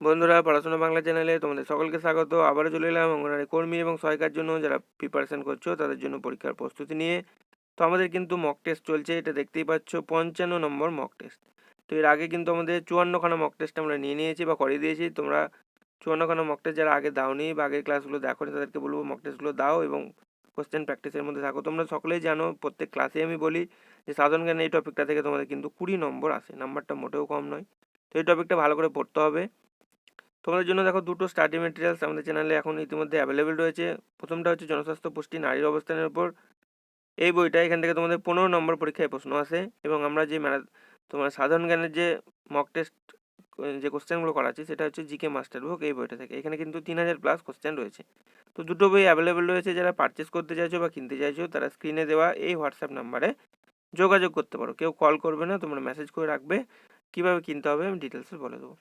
বন্ধুরা, পড়াশোনা বাংলা চ্যানেলে তোমাদের সকলকে স্বাগত। আবারও চলে এলাম অঙ্গনারী কর্মী এবং সহায়িকার জন্য যারা প্রিপারেশন করছ, তাদের জন্য পরীক্ষার প্রস্তুতি নিয়ে। তো আমাদের কিন্তু মক টেস্ট চলছে, এটা দেখতেই পাচ্ছ, পঞ্চান্ন নম্বর মক টেস্ট তো এর আগে কিন্তু আমাদের চুয়ান্নখানা মক টেস্ট আমরা নিয়ে নিয়েছি বা করিয়ে দিয়েছি। তোমরা চুয়ান্নখানা মক টেস্ট যারা আগে দাওনি বা আগের ক্লাসগুলো দেখো নি তাদেরকে বলব মক টেস্টগুলো দাও এবং কোশ্চেন প্র্যাকটিসের মধ্যে থাকো। তোমরা সকলেই জানো, প্রত্যেক ক্লাসে আমি বলি যে সাধারণ জ্ঞান এই টপিকটা থেকে তোমাদের কিন্তু কুড়ি নম্বর আসে। নাম্বারটা মোটেও কম নয়। তো এই টপিকটা ভালো করে পড়তে হবে। তোমাদের জন্য দেখো দুটো স্টাডি মেটেরিয়ালস আমাদের চ্যানেলে এখন ইতিমধ্যে অ্যাভেলেবেল রয়েছে। প্রথমটা হচ্ছে জনস্বাস্থ্য পুষ্টি, নারীর অবস্থানের উপর। এই বইটা এখান থেকে তোমাদের পনেরো নম্বর পরীক্ষায় প্রশ্ন আসে এবং আমরা যে ম্যারা তোমার সাধারণ জ্ঞানের যে মক টেস্ট যে কোশ্চেনগুলো করা আছে, সেটা হচ্ছে জিকে মাস্টার বুক এই বইটা থেকে। এখানে কিন্তু তিন হাজার প্লাস কোশ্চেন রয়েছে। তো দুটো বই অ্যাভেলেবেল রয়েছে, যারা পারচেস করতে চাইছো বা কিনতে চাইছো, তারা স্ক্রিনে দেওয়া এই হোয়াটসঅ্যাপ নাম্বারে যোগাযোগ করতে পারো। কেউ কল করবে না, তোমরা মেসেজ করে রাখবে। কীভাবে কিনতে হবে আমি ডিটেলসে বলে দেবো।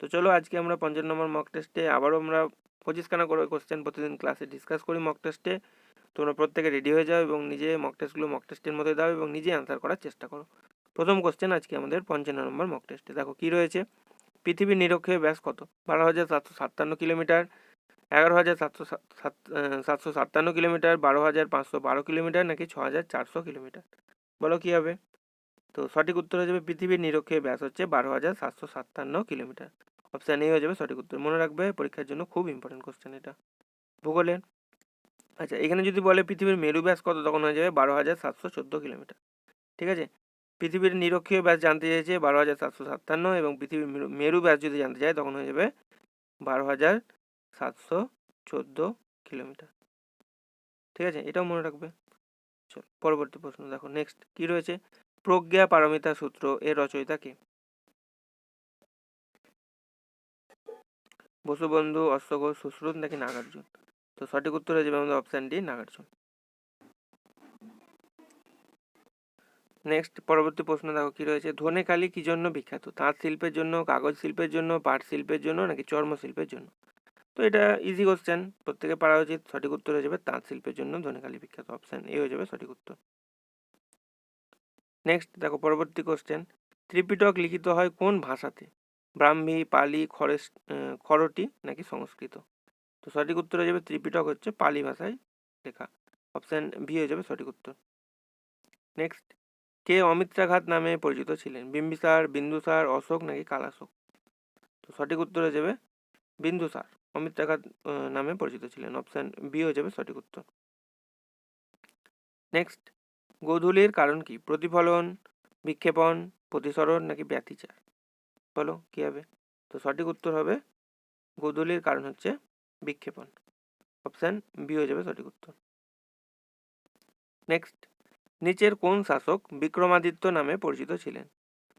তো চলো আজকে আমরা পঞ্চান্ন নম্বর মক টেস্টে আবারও আমরা পঁচিশখানা করে কোশ্চেন প্রতিদিন ক্লাসে ডিসকাস করি মক টেস্টে তোমরা প্রত্যেকে রেডি হয়ে যাও এবং নিজে মক টেস্টগুলো মক টেস্টের মধ্যে দাও এবং নিজে অ্যান্সার করার চেষ্টা করো। প্রথম কোশ্চেন আজকে আমাদের পঞ্চান্ন নম্বর মক টেস্টে দেখো কী রয়েছে? পৃথিবীর নিরক্ষীয় ব্যাস কত? বারো হাজার সাতশো সাতান্ন কিলোমিটার, এগারো হাজার সাতশো সাত সাতশো সাতান্ন কিলোমিটার, বারো হাজার পাঁচশো বারো কিলোমিটার নাকি ছ হাজার চারশো কিলোমিটার? বলো কী হবে? তো সঠিক উত্তর হয়ে যাবে পৃথিবীর নিরক্ষীয় ব্যাস হচ্ছে বারো হাজার সাতশো সাতান্ন কিলোমিটার। অপশান এ হয়ে যাবে সঠিক উত্তর। মনে রাখবে পরীক্ষার জন্য খুব ইম্পর্টেন্ট কোশ্চেন এটা। ভূগোলের। আচ্ছা এখানে যদি বলে পৃথিবীর মেরু ব্যাস কত, তখন হয়ে যাবে বারো হাজার সাতশো চোদ্দ কিলোমিটার। ঠিক আছে? পৃথিবীর নিরক্ষীয় ব্যাস জানতে চাইছে বারো হাজার সাতশো সাতান্ন এবং পৃথিবীর মেরু- ব্যাস যদি জানতে চায়, তখন হয়ে যাবে বারো হাজার সাতশো চোদ্দ কিলোমিটার। ঠিক আছে? এটাও মনে রাখবে। চল, পরবর্তী প্রশ্ন দেখো। নেক্সট কি রয়েছে? প্রজ্ঞা পারমিতা সূত্র এর রচয়িতা কে? বসুবন্ধু অশ্বঘোষ সুশ্রুত নাকি নাগার্জুন? তো সঠিক উত্তর হয়ে যাবে আমাদের অপশান ডি, নাগার্জুন। নেক্সট পরবর্তী প্রশ্ন দেখো, কি রয়েছে? ধনেখালি কি জন্য বিখ্যাত? তাঁত শিল্পের জন্য, কাগজ শিল্পের জন্য, পাট শিল্পের জন্য নাকি চর্ম শিল্পের জন্য? তো এটা ইজি কোশ্চেন প্রত্যেকে পারা উচিত, সঠিক উত্তর হয়ে যাবে তাঁত শিল্পের জন্য ধনেখালি বিখ্যাত অপশান এ হয়ে যাবে সঠিক উত্তর। নেক্সট দেখো পরবর্তী কোশ্চেন ত্রিপিটক লিখিত হয় কোন ভাষাতে? ব্রাহ্মী, পালি খরেস খরটি নাকি সংস্কৃত? তো সঠিক উত্তর হয়ে যাবে ত্রিপিটক হচ্ছে পালি ভাষায় লেখা। অপশান বি হয়ে যাবে সঠিক উত্তর। নেক্সট কে অমিত্রাঘাত নামে পরিচিত ছিলেন? বিম্বিসার, বিন্দুসার, অশোক নাকি কালাশোক? তো সঠিক উত্তর হয়ে যাবে বিন্দুসার। অমিত্রাঘাত নামে পরিচিত ছিলেন। অপশান বি হয়ে যাবে সঠিক উত্তর। নেক্সট গোধূলির কারণ কি? প্রতিফলন, বিক্ষেপণ, প্রতিসরণ নাকি ব্যতিচার? বলো, কি হবে? তো সঠিক উত্তর হবে, গোধূলির কারণ হচ্ছে বিক্ষেপণ। অপশান বি হয়ে যাবে সঠিক উত্তর। নেক্সট নিচের কোন শাসক বিক্রমাদিত্য নামে পরিচিত ছিলেন?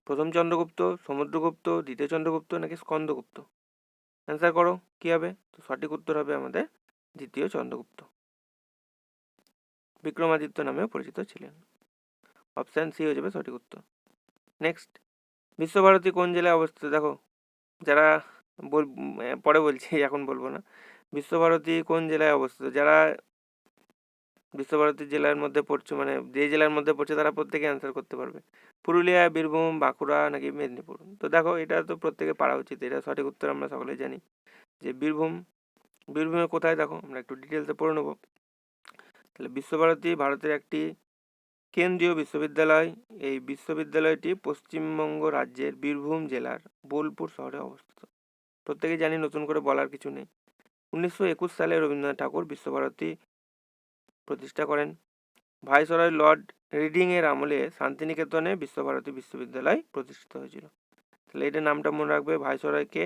প্রথম চন্দ্রগুপ্ত, সমুদ্রগুপ্ত, দ্বিতীয় চন্দ্রগুপ্ত নাকি স্কন্দগুপ্ত? অ্যান্সার করো, কি হবে? তো সঠিক উত্তর হবে আমাদের দ্বিতীয় চন্দ্রগুপ্ত। বিক্রমাদিত্য নামেও পরিচিত ছিলেন। অপশান সি হয়ে যাবে সঠিক উত্তর। নেক্সট বিশ্বভারতী কোন জেলায় অবস্থিত? দেখো, যারা বল পরে বলছি, এখন বলব না। বিশ্বভারতী কোন জেলায় অবস্থিত? যারা বিশ্বভারতী জেলার মধ্যে পড়ছে মানে যে জেলার মধ্যে পড়ছে, তারা প্রত্যেকে অ্যান্সার করতে পারবে। পুরুলিয়া, বীরভূম, বাঁকুড়া, নাকি মেদিনীপুর? তো দেখো, এটা তো প্রত্যেকে পারা উচিত, এটা সঠিক উত্তর আমরা সকলেই জানি। যে বীরভূম, বীরভূমে কোথায়? দেখো, আমরা একটু ডিটেলসে পড়ে নেব। তাহলে বিশ্বভারতী ভারতের একটি কেন্দ্রীয় বিশ্ববিদ্যালয়। এই বিশ্ববিদ্যালয়টি পশ্চিমবঙ্গ রাজ্যের বীরভূম জেলার বোলপুর শহরে অবস্থিত। প্রত্যেকেই জানি নতুন করে বলার কিছু নেই। উনিশশো একুশ সালে রবীন্দ্রনাথ ঠাকুর বিশ্বভারতী প্রতিষ্ঠা করেন। ভাইসরয় লর্ড রিডিংয়ের আমলে শান্তিনিকেতনে বিশ্বভারতী বিশ্ববিদ্যালয় প্রতিষ্ঠিত হয়েছিল। তাহলে এটা নামটা মনে রাখবে ভাইসরয়কে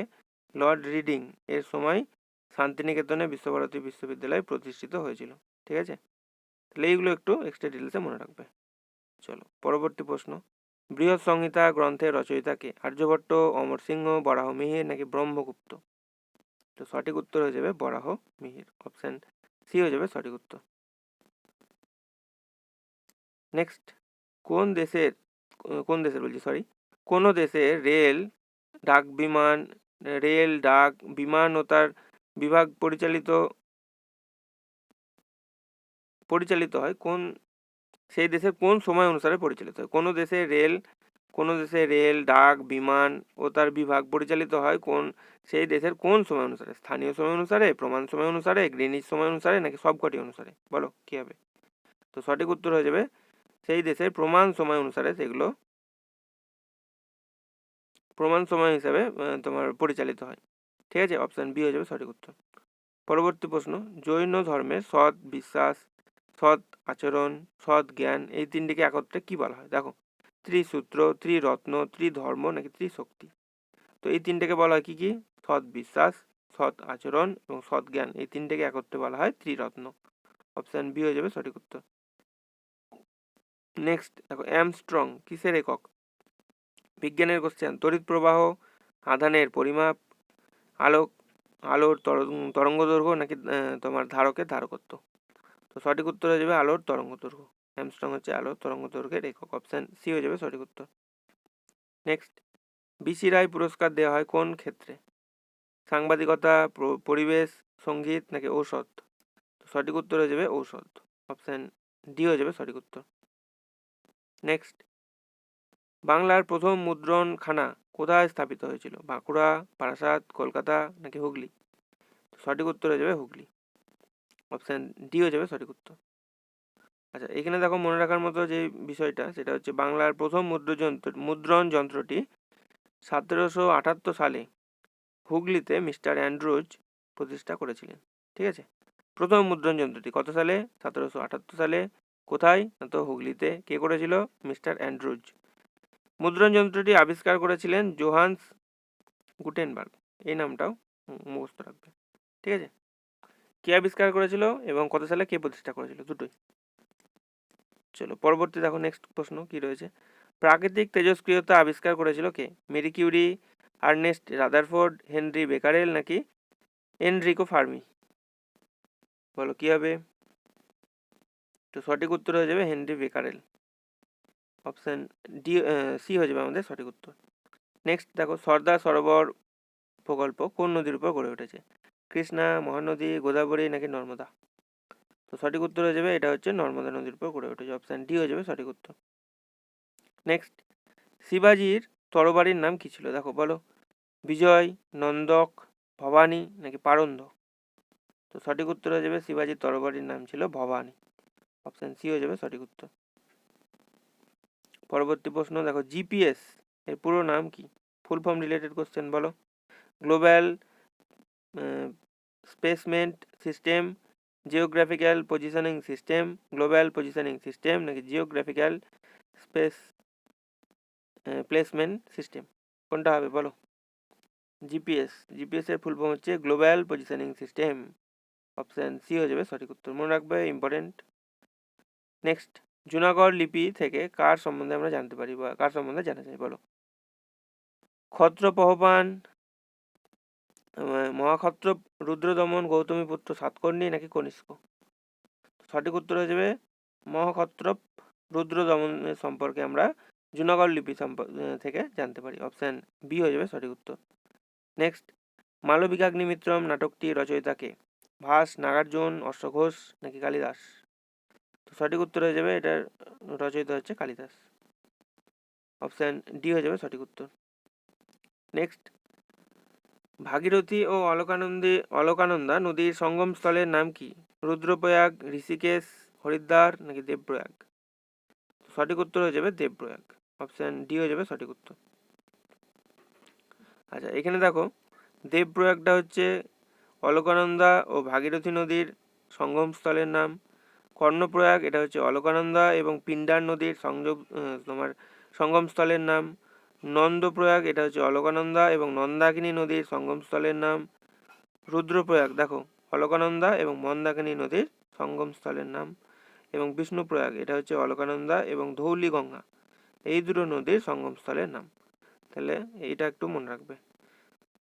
লর্ড রিডিং। এর সময় শান্তিনিকেতনে বিশ্বভারতী বিশ্ববিদ্যালয় প্রতিষ্ঠিত হয়েছিল। ঠিক আছে? তাহলে এইগুলো একটু এক্সট্রা ডিটেলসে মনে রাখবে। চলো, পরবর্তী প্রশ্ন। বৃহৎ সংহিতা গ্রন্থের রচয়িতাকে আর্যভট্ট, অমর সিংহ, বরাহ মিহির নাকি ব্রহ্মগুপ্ত? তো সঠিক উত্তর হয়ে যাবে বরাহ মিহির। অপশান সি হয়ে যাবে সঠিক উত্তর। নেক্সট কোন দেশের কোন দেশের বলছি সরি কোন দেশের রেল ডাক বিমান, রেল ডাক বিমান ও তার বিভাগ পরিচালিত পরিচালিত হয়, কোন, সেই দেশের কোন সময় অনুসারে পরিচালিত হয়? কোনো দেশে রেল, কোনো দেশে রেল, ডাক, বিমান ও তার বিভাগ পরিচালিত হয়, কোন, সেই দেশের কোন সময় অনুসারে? স্থানীয় সময় অনুসারে, প্রমাণ সময় অনুসারে, গ্রিনিচ সময় অনুসারে, নাকি সবকটি অনুসারে? বলো, কী হবে? তো সঠিক উত্তর হয়ে যাবে, সেই দেশের প্রমাণ সময় অনুসারে সেগুলো, প্রমাণ সময় হিসাবে তোমার পরিচালিত হয়। ঠিক আছে? অপশান বি হয়ে যাবে সঠিক উত্তর। পরবর্তী প্রশ্ন, জৈন ধর্মের সৎ, বিশ্বাস সৎ আচরণ, সৎ জ্ঞান, এই তিনটিকে একত্রে কি বলা হয়? দেখো, ত্রিসূত্র, ত্রিরত্ন, ত্রিধর্ম নাকি ত্রিশক্তি? তো এই তিনটাকে বলা হয় কি কি? সৎ বিশ্বাস, সৎ আচরণ এবং সৎ জ্ঞান, এই তিনটাকে একত্রে বলা হয় ত্রিরত্ন। অপশান বি হয়ে যাবে সঠিক উত্তর। নেক্সট, দেখো, অ্যামস্ট্রং কিসের একক? বিজ্ঞানের কোশ্চেন তড়িৎ প্রবাহ, আধানের পরিমাপ, আলোক, আলোর তরঙ্গ দৈর্ঘ্য নাকি তোমার ধারকের ধারকত্ব? সঠিক উত্তর হয়ে যাবে আলোর তরঙ্গ দৈর্ঘ্য অ্যামস্ট্রং হচ্ছে আলোর তরঙ্গ দৈর্ঘ্যের একক অপশান সি হয়ে যাবে সঠিক উত্তর। নেক্সট বিসি রায় পুরস্কার দেওয়া হয় কোন ক্ষেত্রে? সাংবাদিকতা পরিবেশ, সংগীত নাকি ঔষধ? সঠিক উত্তর হয়ে যাবে ঔষধ। অপশান ডি হয়ে যাবে সঠিক উত্তর। নেক্সট বাংলার প্রথম মুদ্রণখানা কোথায় স্থাপিত হয়েছিল? বাঁকুড়া বারাসাত কলকাতা নাকি হুগলি? সঠিক উত্তর হয়ে যাবে হুগলি। অপশান ডি হয়ে যাবে সঠিক উত্তর। আচ্ছা এখানে দেখো মনে রাখার মতো যে বিষয়টা, সেটা হচ্ছে বাংলার প্রথম মুদ্রযন্ত্র মুদ্রণ যন্ত্রটি সতেরোশো আটাত্তর সালে হুগলিতে মিস্টার অ্যান্ড্রুজ প্রতিষ্ঠা করেছিলেন। ঠিক আছে? প্রথম মুদ্রণ যন্ত্রটি কত সালে? সতেরোশো আটাত্তর সালে। কোথায়? তো হুগলিতে। কে করেছিল? Mister Andrews. মুদ্রণ যন্ত্রটি আবিষ্কার করেছিলেন জোহান্স গুটেনবার্গ। এই নামটাও মুখস্থ রাখবে। ঠিক আছে? কে আবিষ্কার করেছিল এবং কত সালে কে প্রতিষ্ঠা করেছিল? দুটোই। চলো, পরবর্তী দেখো নেক্সট প্রশ্ন কি রয়েছে? প্রাকৃতিক তেজস্ক্রিয়তা আবিষ্কার করেছিল কে? Marie Curie, Ernest Rutherford, Henri Becquerel নাকি এনরিকো ফার্মি? বলো, কি হবে? তো সঠিক উত্তর হয়ে যাবে Henri Becquerel. Option D C হয়ে যাবে আমাদের সঠিক উত্তর। নেক্সট দেখো সর্দার সরোবর প্রকল্প কোন নদীর উপর গড়ে উঠেছে? কৃষ্ণা, মহানদী, গোদাবরী নাকি নর্মদা? তো সঠিক উত্তর হয়ে যাবে, এটা হচ্ছে নর্মদা নদীর উপর গড়ে উঠেছে অপশান ডি হয়ে যাবে সঠিক উত্তর। নেক্সট শিবাজির তরবারির নাম কি ছিল? দেখো, বলো। বিজয়, নন্দক, ভবানী নাকি পারন্ধ তো সঠিক উত্তর হয়ে যাবে শিবাজির তরবারির নাম ছিল ভবানী। অপশান সি হয়ে যাবে সঠিক উত্তর। পরবর্তী প্রশ্ন, দেখো জিপিএস এর পুরো নাম কি? ফুল ফর্ম রিলেটেড কোশ্চেন বলো। Global spacement system geographical positioning system global positioning system নাকি জিওগ্রাফিক্যাল স্পেস প্লেসমেন্ট সিস্টেম কোনটা হবে বলো? জিপিএস জিপিএস এর ফুল ফর্ম হচ্ছে global positioning system option C হয়ে যাবে সঠিক উত্তর মনে রাখবে ইম্পর্টেন্ট নেক্সট জুনাগড় লিপি থেকে কার সম্বন্ধে আমরা জানতে পারি বা কার সম্বন্ধে জানা যায় বলো? ক্ষত্রপহপান আহ, মহাক্ষত্র রুদ্রদমন গৌতমী পুত্র সাতকর্ণী নাকি কনিষ্ক? সঠিক উত্তর হয়ে যাবে মহাক্ষত্রপ রুদ্রদমনের সম্পর্কে আমরা জুনাগড় লিপি থেকে জানতে পারি। অপশান বি হয়ে যাবে সঠিক উত্তর। নেক্সট মালবিকাগ্নিমিত্রম নাটকটি রচয়িতাকে ভাস, নাগার্জুন অশ্বঘোষ নাকি কালিদাস? তো সঠিক উত্তর হয়ে যাবে এটার রচয়িতা হচ্ছে কালিদাস। অপশান ডি হয়ে যাবে সঠিক উত্তর। নেক্সট ভাগীরথী ও অলকানন্দী, অলকানন্দা নদীর সঙ্গমস্থলের নাম কি? রুদ্রপ্রয়াগ ঋষিকেশ হরিদ্বার নাকি দেবপ্রয়াগ? সঠিক উত্তর হয়ে যাবে দেবপ্রয়াগ। অপশান ডি হয়ে যাবে সঠিক উত্তর। আচ্ছা এখানে দেখো, দেবপ্রয়াগটা হচ্ছে অলকানন্দা ও ভাগীরথী নদীর সঙ্গমস্থলের নাম। কর্ণপ্রয়াগ, এটা হচ্ছে অলকানন্দা এবং পিণ্ডার নদীর সংযোগ তোমার সঙ্গমস্থলের নাম। নন্দপ্রয়াগ, এটা হচ্ছে অলকানন্দা এবং নন্দাকিনী নদীর সঙ্গমস্থলের নাম। রুদ্রপ্রয়াগ, দেখো, অলকানন্দা এবং মন্দাকিনী নদীর সঙ্গমস্থলের নাম। এবং বিষ্ণুপ্রয়াগ, এটা হচ্ছে অলকানন্দা এবং ধৌলিগঙ্গা, এই দুটো নদীর সঙ্গমস্থলের নাম। তাহলে এইটা একটু মনে রাখবে।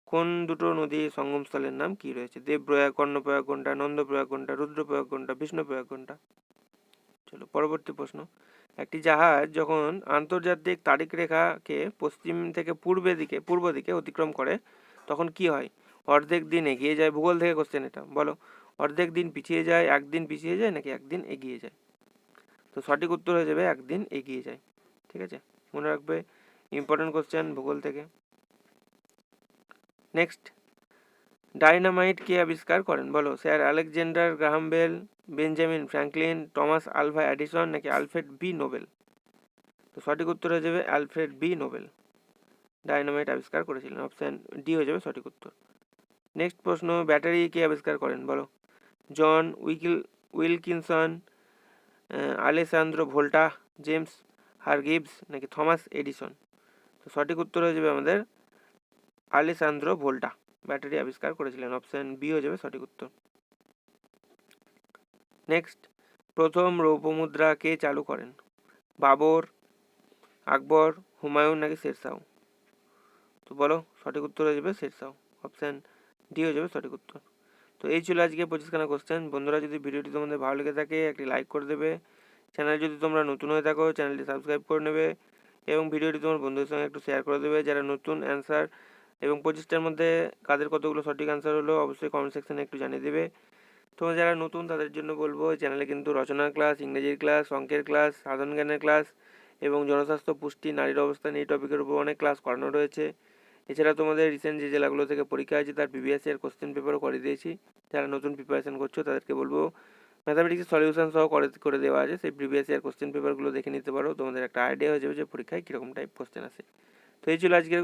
কোন দুটো নদীর সঙ্গমস্থলের নাম কি রয়েছে? দেবপ্রয়াগ, কর্ণপ্রয়াগ কোনটা, নন্দপ্রয়াগ কোনটা, রুদ্রপ্রয়াগ কোনটা, বিষ্ণুপ্রয়াগ কোনটা? চলো, পরবর্তী প্রশ্ন। একটি জাহাজ যখন আন্তর্জাতিক তারিখ রেখাকে পশ্চিম থেকে পূর্বে দিকে, পূর্ব দিকে অতিক্রম করে, তখন কি হয়? অর্ধেক দিন এগিয়ে যায় ভূগোল থেকে কোশ্চেন এটা। বলো, অর্ধেক দিন পিছিয়ে যায়, একদিন পিছিয়ে যায় নাকি একদিন এগিয়ে যায়? তো সঠিক উত্তর হয়ে যাবে একদিন এগিয়ে যায়। ঠিক আছে? মনে রাখবে ইম্পর্টেন্ট কোশ্চেন ভূগোল থেকে। নেক্সট ডাইনামাইট কে আবিষ্কার করেন? বলো, sir Alexander Graham Bell, Benjamin Franklin, Thomas Alva Edison নাকি আলফ্রেড বি নোবেল? তো সঠিক উত্তর হয়ে যাবে আলফ্রেড বি নোবেল। ডাইনামাইট আবিষ্কার করেছিলেন, অপশান ডি হয়ে যাবে সঠিক উত্তর। নেক্সট প্রশ্ন, ব্যাটারি কে আবিষ্কার করেন? বলো, John উইকিল, Wilkinson Alessandro Volta, James Hargreaves নাকি থমাস এডিসন? তো সঠিক উত্তর হয়ে যাবে আমাদের আলেসান্দ্রো ভোল্টা। ব্যাটারি আবিষ্কার করেছিলেন। অপশান বি হয়ে যাবে সঠিক উত্তর। নেক্সট প্রথম রৌপ্যমুদ্রা কে চালু করেন? বাবর, আকবর, হুমায়ুন নাকি শেরশাহ? তো বলো, সঠিক উত্তর হয়ে যাবে শেরশাহ। অপশান ডি হয়ে যাবে সঠিক উত্তর। তো এই ছিল আজকে পঁচিশখানা কোশ্চেন বন্ধুরা, যদি ভিডিওটি তোমাদের ভালো লেগে থাকে, একটি লাইক করে দেবে। চ্যানেল যদি তোমরা নতুন হয়ে থাকো চ্যানেলটি সাবস্ক্রাইব করে নেবে। এবং ভিডিওটি তোমার বন্ধুদের সঙ্গে একটু শেয়ার করে দেবে। যারা নতুন অ্যান্সার এবং পঁচিশটার মধ্যে কাদের কতগুলো সঠিক অ্যান্সার হলো, অবশ্যই কমেন্ট সেকশানে একটু জানিয়ে দেবে। তোমরা যারা নতুন, তাদের জন্য বলব চ্যানেলে কিন্তু রচনা ক্লাস ইংরেজির ক্লাস অঙ্কের ক্লাস সাধারণ জ্ঞানের ক্লাস এবং জনস্বাস্থ্য পুষ্টি, নারীর অবস্থান এই টপিকের উপর অনেক ক্লাস করানো রয়েছে। এছাড়া তোমাদের রিসেন্ট যে জেলাগুলো থেকে পরীক্ষা আছে তার প্রিভিয়াস ইয়ার কোশ্চেন পেপারও করে দিয়েছি। যারা নতুন প্রিপারেশন করছ, তাদেরকে বলব ম্যাথামেটিক্সের সলিউশন সহ করে করে দেওয়া আছে। সেই প্রিভিয়াস ইয়ার কোশ্চেন পেপারগুলো দেখে নিতে পারো। তোমাদের একটা আইডিয়া হয়ে যাবে যে পরীক্ষায় কীরকম টাইপ কোশ্চেন আসে। তো এই ছিল আজকের